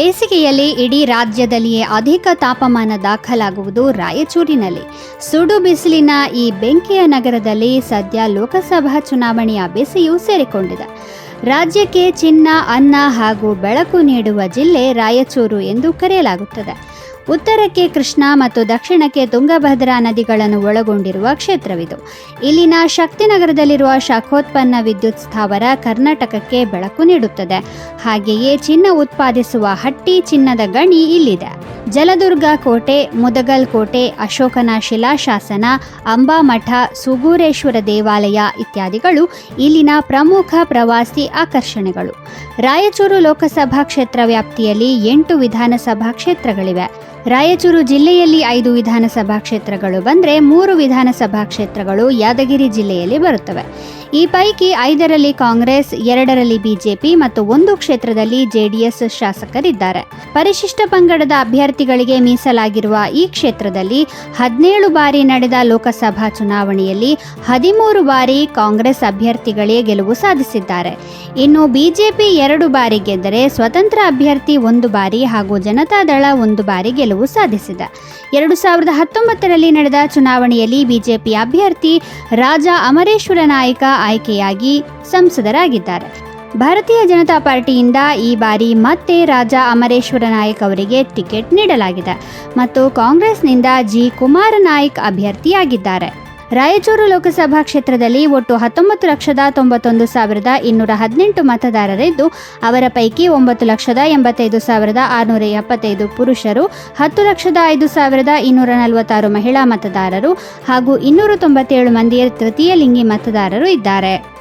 ಬೇಸಿಗೆಯಲ್ಲಿ ಇಡೀ ರಾಜ್ಯದಲ್ಲಿಯೇ ಅಧಿಕ ತಾಪಮಾನ ದಾಖಲಾಗುವುದು ರಾಯಚೂರಿನಲ್ಲಿ. ಸುಡು ಬಿಸಿಲಿನ ಈ ಬೆಂಕಿಯ ನಗರದಲ್ಲಿ ಸದ್ಯ ಲೋಕಸಭಾ ಚುನಾವಣೆಯ ಬಿಸಿಯು ಸೇರಿಕೊಂಡಿದೆ. ರಾಜ್ಯಕ್ಕೆ ಚಿನ್ನ, ಅನ್ನ ಹಾಗೂ ಬೆಳಕು ನೀಡುವ ಜಿಲ್ಲೆ ರಾಯಚೂರು ಎಂದು ಕರೆಯಲಾಗುತ್ತದೆ. ಉತ್ತರಕ್ಕೆ ಕೃಷ್ಣ ಮತ್ತು ದಕ್ಷಿಣಕ್ಕೆ ತುಂಗಭದ್ರಾ ನದಿಗಳನ್ನು ಒಳಗೊಂಡಿರುವ ಕ್ಷೇತ್ರವಿದು. ಇಲ್ಲಿನ ಶಕ್ತಿನಗರದಲ್ಲಿರುವ ಶಾಖೋತ್ಪನ್ನ ವಿದ್ಯುತ್ ಸ್ಥಾವರ ಕರ್ನಾಟಕಕ್ಕೆ ಬೆಳಕು ನೀಡುತ್ತದೆ. ಹಾಗೆಯೇ ಚಿನ್ನ ಉತ್ಪಾದಿಸುವ ಹಟ್ಟಿ ಚಿನ್ನದ ಗಣಿ ಇಲ್ಲಿದೆ. ಜಲದುರ್ಗ ಕೋಟೆ, ಮುದಗಲ್ ಕೋಟೆ, ಅಶೋಕನ ಶಿಲಾಶಾಸನ, ಅಂಬಾಮಠ, ಸುಗೂರೇಶ್ವರ ದೇವಾಲಯ ಇತ್ಯಾದಿಗಳು ಇಲ್ಲಿನ ಪ್ರಮುಖ ಪ್ರವಾಸಿ ಆಕರ್ಷಣೆಗಳು. ರಾಯಚೂರು ಲೋಕಸಭಾ ಕ್ಷೇತ್ರ ವ್ಯಾಪ್ತಿಯಲ್ಲಿ ಎಂಟು ವಿಧಾನಸಭಾ ಕ್ಷೇತ್ರಗಳಿವೆ. ರಾಯಚೂರು ಜಿಲ್ಲೆಯಲ್ಲಿ ಐದು ವಿಧಾನಸಭಾ ಕ್ಷೇತ್ರಗಳು ಬಂದರೆ ಮೂರು ವಿಧಾನಸಭಾ ಕ್ಷೇತ್ರಗಳು ಯಾದಗಿರಿ ಜಿಲ್ಲೆಯಲ್ಲಿ ಬರುತ್ತವೆ. ಈ ಪೈಕಿ ಐದರಲ್ಲಿ ಕಾಂಗ್ರೆಸ್, ಎರಡರಲ್ಲಿ ಬಿಜೆಪಿ ಮತ್ತು ಒಂದು ಕ್ಷೇತ್ರದಲ್ಲಿ ಜೆಡಿಎಸ್ ಶಾಸಕರಿದ್ದಾರೆ. ಪರಿಶಿಷ್ಟ ಪಂಗಡದ ಅಭ್ಯರ್ಥಿಗಳಿಗೆ ಮೀಸಲಾಗಿರುವ ಈ ಕ್ಷೇತ್ರದಲ್ಲಿ ಹದಿನೇಳು ಬಾರಿ ನಡೆದ ಲೋಕಸಭಾ ಚುನಾವಣೆಯಲ್ಲಿ ಹದಿಮೂರು ಬಾರಿ ಕಾಂಗ್ರೆಸ್ ಅಭ್ಯರ್ಥಿಗಳೇ ಗೆಲುವು ಸಾಧಿಸಿದ್ದಾರೆ. ಇನ್ನು ಬಿಜೆಪಿ ಎರಡು ಬಾರಿ ಗೆದ್ದರೆ ಸ್ವತಂತ್ರ ಅಭ್ಯರ್ಥಿ ಒಂದು ಬಾರಿ ಹಾಗೂ ಜನತಾದಳ ಒಂದು ಬಾರಿ ಗೆಲುವು ಸಾಧಿಸಿದೆ. ಎರಡು ಸಾವಿರದ ಹತ್ತೊಂಬತ್ತರಲ್ಲಿ ನಡೆದ ಚುನಾವಣೆಯಲ್ಲಿ ಬಿಜೆಪಿ ಅಭ್ಯರ್ಥಿ ರಾಜಾ ಅಮರೇಶ್ವರ ನಾಯಕ ಆಯ್ಕೆಯಾಗಿ ಸಂಸದರಾಗಿದ್ದಾರೆ. ಭಾರತೀಯ ಜನತಾ ಪಾರ್ಟಿಯಿಂದ ಈ ಬಾರಿ ಮತ್ತೆ ರಾಜ ಅಮರೇಶ್ವರ ನಾಯಕ್ ಅವರಿಗೆ ಟಿಕೆಟ್ ನೀಡಲಾಗಿದೆ ಮತ್ತು ಕಾಂಗ್ರೆಸ್ನಿಂದ ಜಿ ಕುಮಾರ ನಾಯಕ್ ಅಭ್ಯರ್ಥಿಯಾಗಿದ್ದಾರೆ. ರಾಯಚೂರು ಲೋಕಸಭಾ ಕ್ಷೇತ್ರದಲ್ಲಿ ಒಟ್ಟು ಹತ್ತೊಂಬತ್ತು ಲಕ್ಷದ ತೊಂಬತ್ತೊಂದು ಸಾವಿರದ ಇನ್ನೂರ ಹದಿನೆಂಟು ಮತದಾರರಿದ್ದು, ಅವರ ಪೈಕಿ ಒಂಬತ್ತು ಲಕ್ಷದ ಎಂಬತ್ತೈದು ಸಾವಿರದ ಆರುನೂರ ಎಪ್ಪತ್ತೈದು ಪುರುಷರು, ಹತ್ತು ಲಕ್ಷದ ಐದು ಸಾವಿರದ ಇನ್ನೂರ ನಲವತ್ತಾರು ಮಹಿಳಾ ಮತದಾರರು ಹಾಗೂ ಇನ್ನೂರ ತೊಂಬತ್ತೇಳು ಮಂದಿಯ ತೃತೀಯ ಲಿಂಗಿ ಮತದಾರರು ಇದ್ದಾರೆ.